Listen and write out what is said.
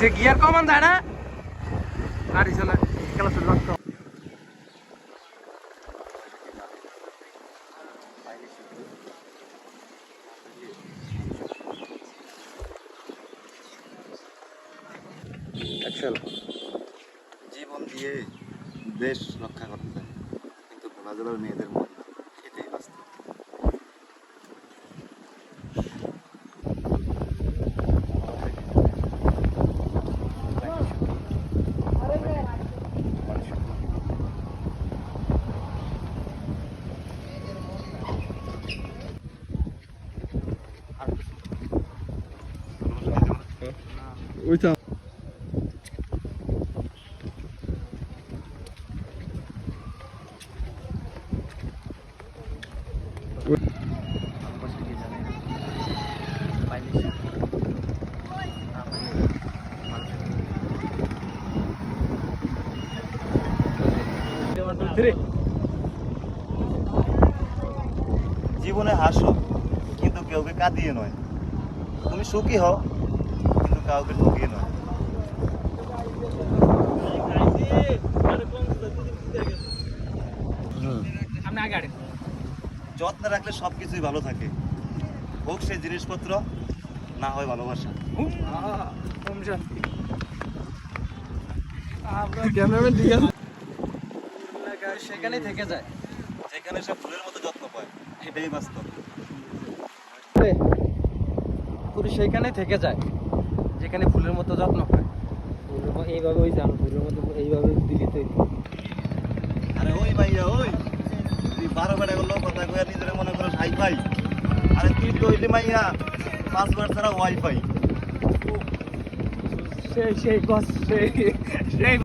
সে gear কমান যায় না। গাড়ি চলে জীবন দিয়ে দেশ রক্ষা করতে কিন্তু খেলাধুলার মেয়েদের মন না। ওইটা। জীবনে হাসো কিন্তু কেউকে কাঁদিয়ে নয়। তুমি সুখী হও কাউকে ঠকিয়ে নয় আপনি আগে আড়ে যত্নে রাখলে সব কিছুই ভালো থাকে। হোক সে জিনিসপত্র না হয় ভালোবাসা। ক্যামেরাম্যান ঠিক আছে। সেখানেই থেকে যায়। যেখানে সে ফুলের মতো যত্ন পায় এটাই বাস্তব। পুরো সেইখানেই থেকে যায়। যেখানে ফুলের মতো যত্ন হয়। এইভাবে ওই জানো ফুলের মতো এইভাবে দিলি তো আরে ওই ভাইয়া ওই। তুই বারো বেড়া করল কথা কয়ে নিজের মনে করো হাই ফাই আরে তুই তো ওইলে মাইয়া পাসওয়ার্ড ছাড়া ওয়াইফাই সেই সেই গছ সেই সেই।